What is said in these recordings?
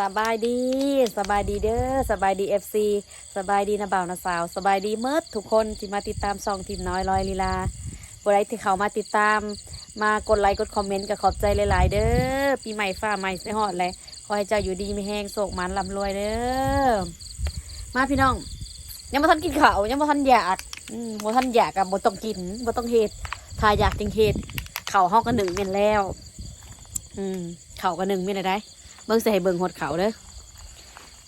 สบายดี สบายดีเด้อสบายดีเอฟซีสบายดีนะบ่าวนะสาว สบายดีเมิดทุกคนที่มาติดตามซองทีมน้อยลอยลีลาบไรที่เขามาติดตาม มากดไลค์กดคอมเมนต์ก็ขอบใจหลายๆ เด้อปีใหม่ฟ้าใหม่ใส่หอดเลยขอให้เจ้าอยู่ดีไม่แห้งโศกมันลำรวยเด้อมาพี่น้อง ยังบ่ทันกินข้าวยังบ่ทันอยากอืมบ่ทันอยากกับบ่ต้องกินบ่ต้องเฮ็ดถ้าอยากจึงเฮ็ดข้าวเฮาก็หนึ่งเม่นแล้ว อืมข้าวก็หนึ่งเม่นได้ เบิ่งใส่เบิ่งหดเขาเด้อ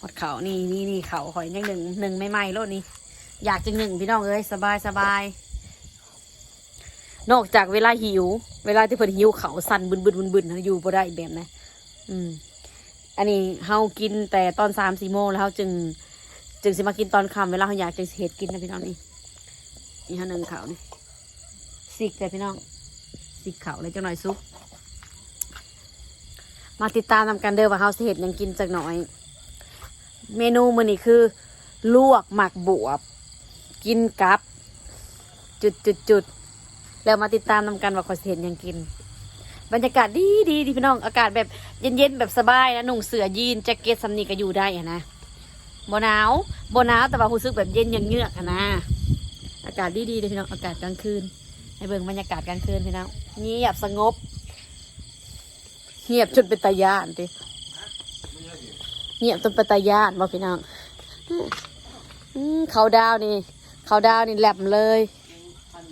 หดเขานี่นี่นี่เขาหอยยังหนึ่งหนึ่งไม่ไหม้โลดนี้อยากจะหนึ่งพี่น้องเอ้ยสบายสบายนอกจากเวลาหิว เวลาที่เพิ่นหิวเขาสั่นบึนบึนบึนบึนนะอยู่บ่ได้แบบนะอืม อันนี้เฮากินแต่ตอนสามสี่โมงแล้วเฮาจึง จึงสิมากินตอนค่ำเวลาเฮาอยากจึงเฮ็ดกินนะพี่น้องนี่นี่เฮาหนึ่งเขานี่สิกแต่พี่น้องสิกเขาเลยจังหน่อยซุป มาติดตามนำกันเด้อว่าเฮาสิเฮ็ดหยังกินจักหน่อย เมนูมื้อนี้คือ ลวกหมักบวบ กินกับ จุดจุดจุดแล้วมาติดตามนำกันว่าขอยสิเฮ็ดหยังกิน บรรยากาศดีดีดีพี่น้องอากาศแบบเย็นๆแบบสบายนะนุ่งเสื้อยีนแจ็คเก็ตซัมนี่ก็อยู่ได้อะนะบ่หนาวบ่หนาวแต่ว่ารู้สึกแบบเย็นยังเยือกอะนะ อากาศดีดีเลยพี่น้องอากาศกลางคืนให้เบิ่งบรรยากาศกลางคืนพี่น้องเงียบสงบ เงียบจนเป็นตายานดิเงียบจนเป็นตายานบ่พี่น้องเขาดาวนี่ เขาดาวนี่แหลมเลยคัน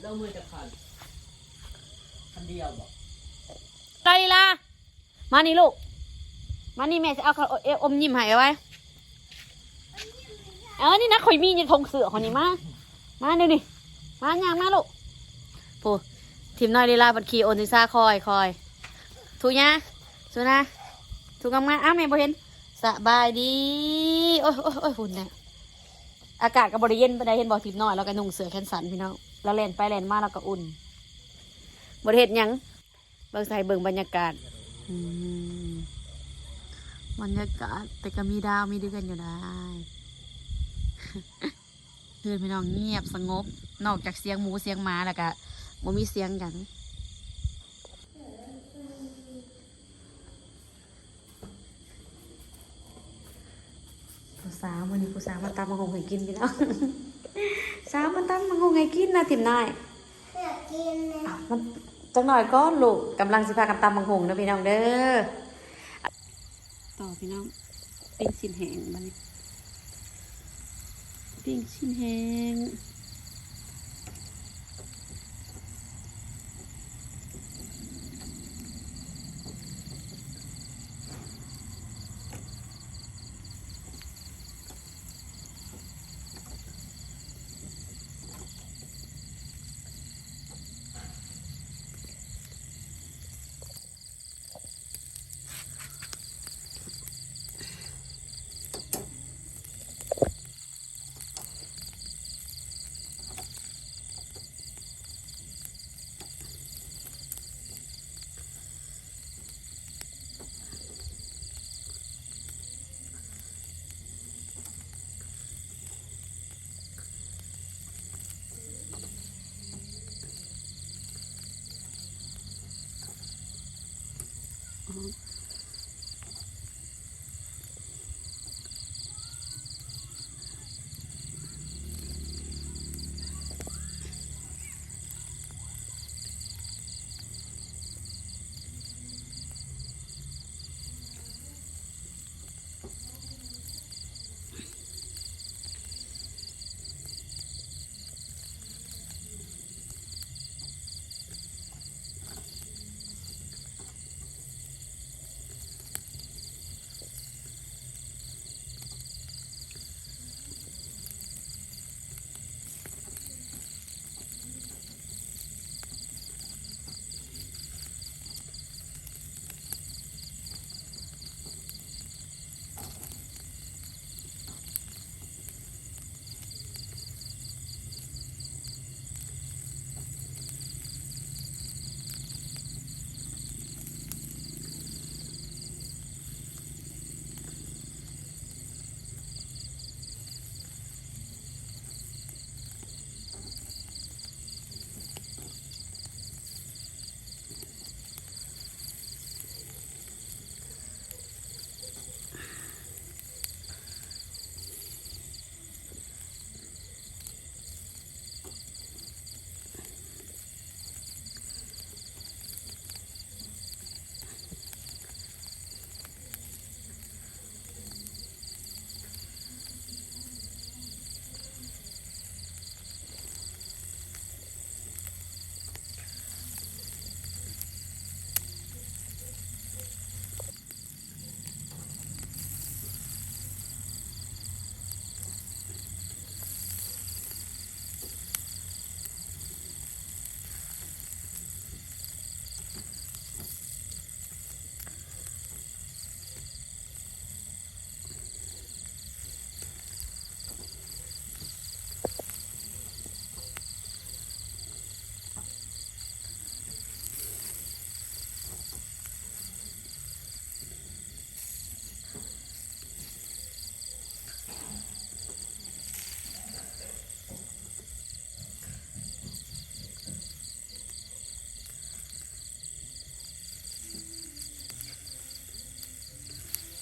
เล้วมือจะคันคันเดียวบอกไกลีลามานี่ลูก มานี่แม่จะเอาเขาเออมยิ้มให้ไว้เออนี่นะข่อยมีอยังทงเสือคนนี้มา มาเดี๋ยวนี้มาอย่างมาลูกปู ทีมน้อยลีลาบัดขี่โอนซิซ่าคอยคอยถูกยะสูนะถูกงามๆอ้าวแม่บ่เห็นสบายดีโอ้ยโอ้ยโอ้ยหุ่นเนี่ยอากาศก็บบริเย็นไปได้เห็นบอกทีมน้อยแล้วก็นุ่งเสือแขนสันพี่น้องแล้วเล่นไปเล่นมาแล้วก็อุ่นบริเห็นยังเบิ่งใส่เบิ่งบรรยากาศอืมบรรยากาศแต่ก็มีดาวมีเดือนอยู่ได้เพื่อนพี่น้องเงียบสงบ นอกจากเสียงหมูเสียงหมาแล้วก็ บ่มีเสียงหยังผู้สาววันนี้ผู้สาวมาตำมังงให้กินพี่น้องสาวมาตำมังงให้กินนะทิมนายอยากกินเลยอ้าวมันจังหน่อยก็ลูกกำลังสิพากันตำมังหงนะพี่น้องเด้อต่อพี่น้องปิ้งชิ้นแห้งบัดนี้ปิ้งชิ้นแห้ง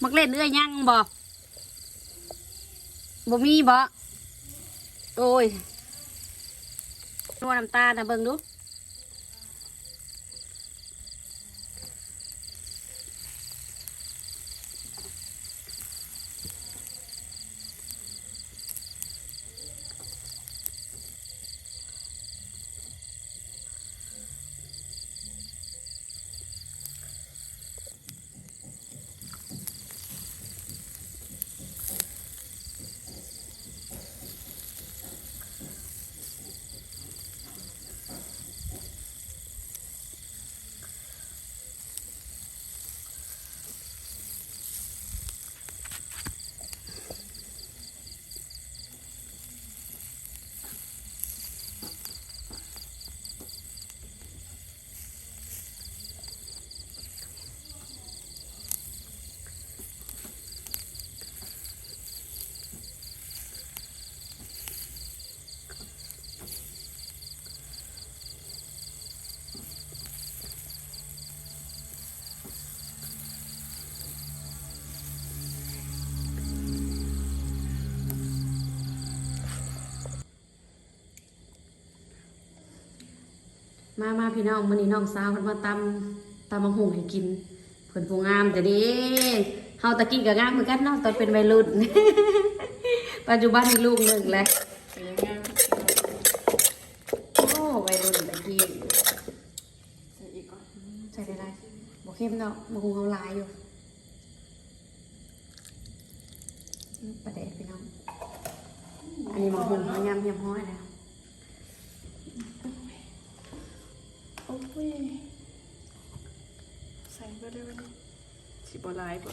มักเล่นเอื้อยยังบ่บ่มีบ่โอ้ยนัวน้ำตาลนะเบิ่งดู มามาพี่น้องมื้อนี้น้องสาวเพิ่นมาตำตำมังหุงให้กินเพิ่นผู้งามแต่เด้เฮาตะกี้ก็งามเหมือนกันเนาะตอนเป็นวัยรุ่น ปัจจุบันมีลูกหนึ่งแล้วยังไงโอ้วัยรุ่นตะกี้ใส่อีกก่อนใส่ได้ไรบ่เข้มเนาะมังหุงเฮาลายอยู่ประเด็พี่น้องอันนี้มังหุงเฮายำยำห้อยแล้ว โอ้ยใส่ก็ได้ไหมสิ บลายปะ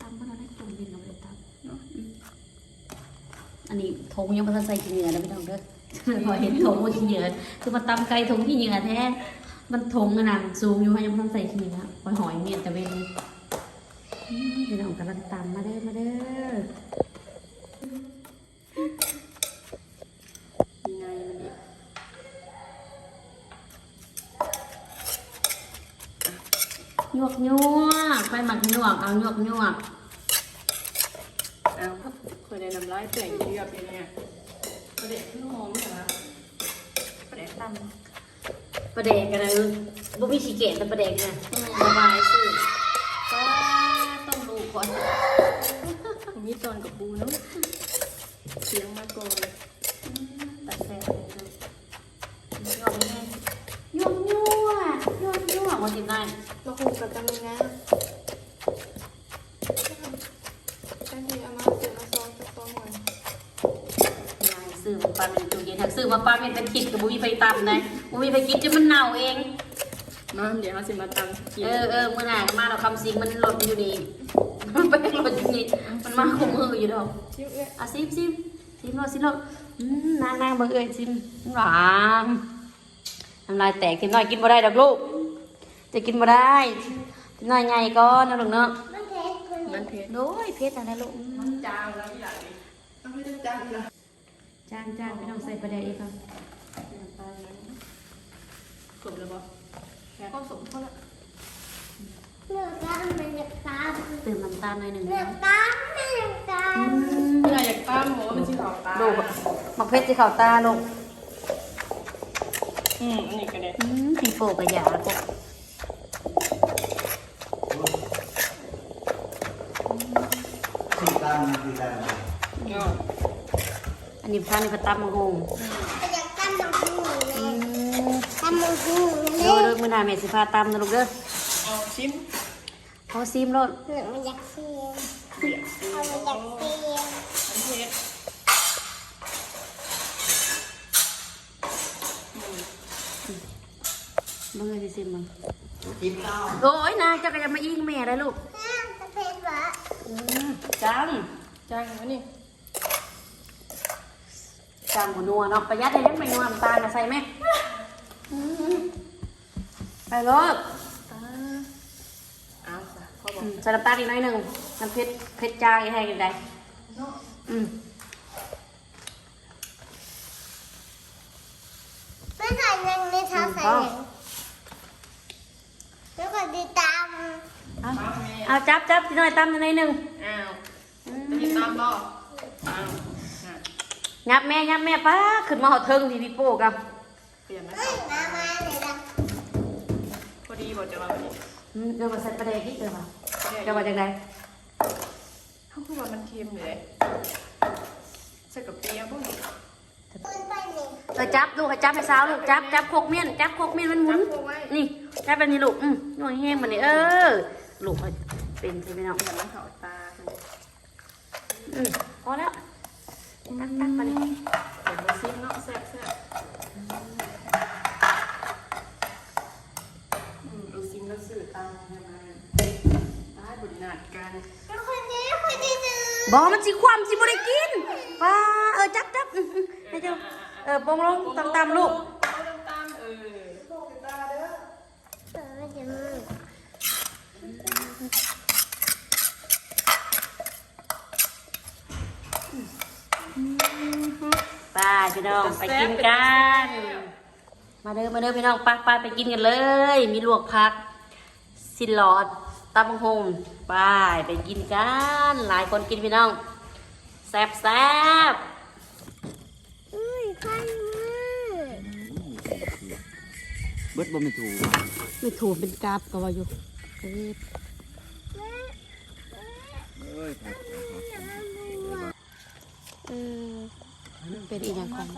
ตำเพิ่นเอาได้คนบินเอาไปตำเนาะอันนี้ทงยังไม่ทันใส่ขี้เหงื่อนะพี่น้องเด้อพอเห็นทงว่าขี้เหงื่อคือมาตำไก่ทงขี้เหงื่อแท้ มันทงขนาดสูงอยู่ให้ยังไม่ทันใส่ขี้เหงื่อหอยหอยเมียนแต่เวนอืมพี่น้องกำลังตำมาเด้อมาเด้อ มีไงมันอีก ห ยวกหยวกไปหมักหยวกเอาหยวกหยวกเอาเคยได้น้ำลายแต่งเรียบยังไงประเด็กขึ้นหอมเหรอประเด็กตั้มประเดกกันเลยบุมีชีเกตแต่ประเดกเนี่ยสบายสิก็ต้องดูก่อนมีตอนกับปูเนาะเสียงมาก่อนเลยตัดแซ่บเลยนะหยวกแม่หยวกหยวกหยวกหยวกมากินได้มาคุมกับจังเลยนะจังทีเอามาเสือมาซ้อนกับตัวหน่อยยายซื้อมาปลาเป็นตู้เย็นถ้าซื้อมาปลาเป็นเป็นขิดกับบุมีไปตำนะบุมีไปกินจะมันเน่าเองมาเดี๋ยวเราสิมาตำกินเออเออมื่อหน่ามาเราคำสิงมันหล่นอยู่นี่มันไปหล่นอยู่นี่มันมาขมืออยู่ดอกชิวเอ้ยอะซิมซิมซิมรอซิมรออืมนางนางเบิ่งเอ้ยซิมหวานน้ำลายแตกกินน้อยกินบ่ได้ดอกลูก จะกินบ่ได้กินน้อยใหญ่ก่อนนะลูกเนาะมันเผ็ดโอ้ยเผ็ดอะไรลูกอืมจางแล้วพี่หลานเอาไม่ได้จางเลยจานจานไม่ต้องใส่ประเดี๋ยวอีกครับกบแล้วบ่แค่ก็สมเขาละเลือกตามมันอยากตามเติมน้ำตาลหน่อยหนึ่งเลือกตามไม่อยากตามพี่หลานอยากตั้มหัวมันชิขาวตาลูกมักเผ็ดที่เข่าตาลูกอืมอันนี้ก็ได้อืมปีโป้กระยาลูก ที่ ตั้งที่ตั้งเนาะอันนี้พานี่ก็ตับมังงอยากตามมังหูเลอืยมตามมังหูเลเด้อยเด้อมื้อหน้าแม่สิพาตำนะลูกเด้อเอาชิมเอาซิมรถเลือกมันอยากเสียงเปียกเอามันอยากเสียงมันเผ็ดเบิ่งเลยสิซิมมึงกินข้าวโอ้ยนางเจ้าก็จะมาอิงแม่ได้ลูก จังจางอันนี้จังหัวนัวเนาะประหยัดให้เล็กไม่นัวน้ำตาลน่ะใส่ไหมอืมไปรถเอาซะเขาบอกอืมใส่น้ำตาลอีกหน่อยหนึ่งน้ำเผ็ดเผ็ดจางอีกให้กันได้อืมไม่ใส่ยังไม่ทาใส่ยังแล้วก็ ก็ดีตาม เอา เอาจับจับทีน้อยตำทีน้อยหนึ่งอ้าวจะกินตามบ่อ้าวน่ะยับแม่ยับแม่ป้าขึ้นมาหอเทิงทีพี่โป้กับเปลี่ยนไหมเฮ้ยมามาเลยนะพอดีบอกจะมาวันนี้อืมเดี๋ยวมาใส่ประเดี๋ยวที่เจอมาจะมาจากไหนเขาคือว่ามันเค็มเลยใส่กับเปียพวกนี้คุณไปนี่เออจับลูกให้จับให้สาวลูกจับจับโคกเมียนจับโคกเมียนมันหมุนพวกไว้นี่จับแบบนี้ลูกอืมหน่วยแห้งมันนี่เออ ลูกเอา เป็นใช่ไหมน้องเหมือนมันเขาตาอืมพอแล้วตักตักมานี่เห็นมาซิมเนาะแซ่บแซ่บอืมดูซิมแล้วสื่อตามยังไงได้บริหารกันแล้วคนนี้คนที่ซื้อบอกมันสิความสิบ่ได้กินป้าเออจับจับอืมอืมให้เจ้าเออปองลงตำตำลูกตามเออเออจะมือ ไป้า พี่น้องไปกินกัน มาเด้อมาเด้อพี่น้องปักปาไปกินกันเลย มีลวกผักสินหลอดตำบักหงไปไปกินกัน หลายคนกินพี่น้องแซ่บแซ่บอุ้ยใครมือเบิดบ่ไม่ถูกไม่ถูกเป็นกราบก็ว่าอยู่เอ้ยครับเออ เป็นอีกอย่างของ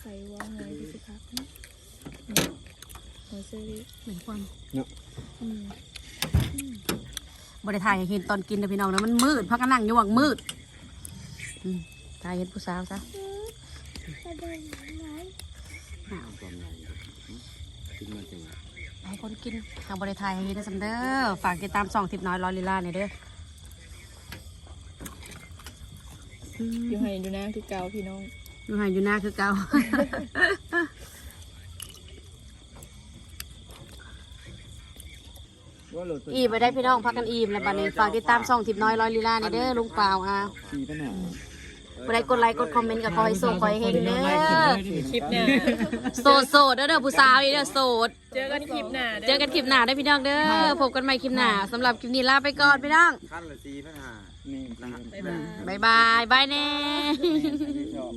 ใส่วางไว้ดีสิครับหัวเซรีเหมือนความเนาะบริถ่ายให้เห็นตอนกินนะพี่น้องนะมันมืดพักก็นั่งอยู่หวังมืดอืมถ่ายเห็นผู้สาวซะจะเดินไหนความใหญ่กินมาจังหลายคนกินทางบริถ่ายให้เห็นนะสัมเด้อฝากติดตามสองทิปน้อยร้อยลีลาเนี่ยเด้อ อืมอยู่ให้ดูนะคือเกาพี่น้องอยู่ห่างอยู่หน้าคือเก่าว่าโหลดอิ่มไปได้พี่น้องพักกันอิ่มแล้วบัดนี้ฝากติดตามส่องทิพย์น้อยร้อยลีลานี่เด้อลุงเปล่าอะสี่ปัญหาบ่ได้กดไลค์กดคอมเมนต์กับคอยส่งคอยเฮงเด้อคลิปเนี่ยโสดโสดเด้อเด้อผู้สาวนี่เด้อโสดเจอกันคลิปหน้าเจอกันคลิปหน้าได้อพี่น้องเด้อพบกันใหม่คลิปหน้าสำหรับคลิปนี้ลาไปก่อนพี่น้องขั้นละสี่ปัญหา นี่นะฮะบายบายบายแน่ชอบ